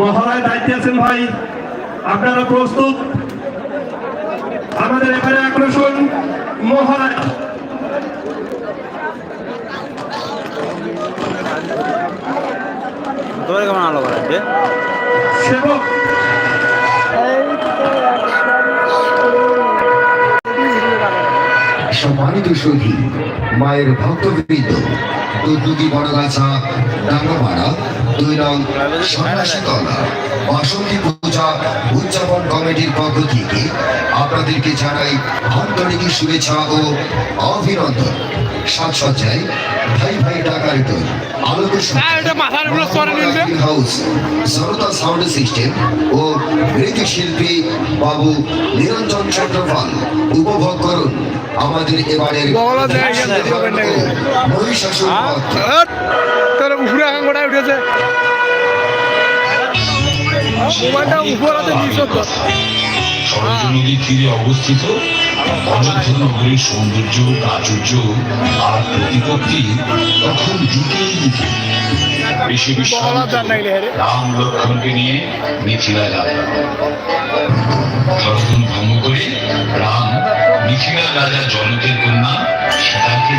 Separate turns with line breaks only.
মহালয় দায়িত্বে আছেন ভাই আপনারা প্রস্তুত? আমাদের এখানে আগ্রসন মহালয়
তোমার কেমন আলো বাড়াচ্ছে
সেবক।
সম্মানিত সখী মায়ের ভক্তবৃন্দ দুর্দুগি বড়গাছা ডাঙ্গাপাড়া দুই নং সন্ন্যাসীতলা বাসন্তী পূজা উদযাপন কমিটির পক্ষ থেকে আপনাদেরকে জানাই আন্তরিক শুভেচ্ছা ও অভিনন্দন। সাজসজ্জায় ভাই ভাই টাকার দল আলোক হাউস জনতা সাউন্ড সিস্টেম ও নৃত্য শিল্পী বাবু নিরঞ্জন চট্টপাল উপভোগ করুন। আমাদের বধ।
তোর উপরে উঠেছে। মোবাইলটা উপর হাতে নিয়ে
নদীর তীরে অবস্থিত অযোধ্যা নগরীর সৌন্দর্য প্রাচুর্য আর প্রতিপত্তি তখন ঋষি রাম লক্ষ্মণকে নিয়ে মিথিলা যাত্রা ধর্ম করে রাম মিথিলা রাজা জনকের কন্যা সীতাকে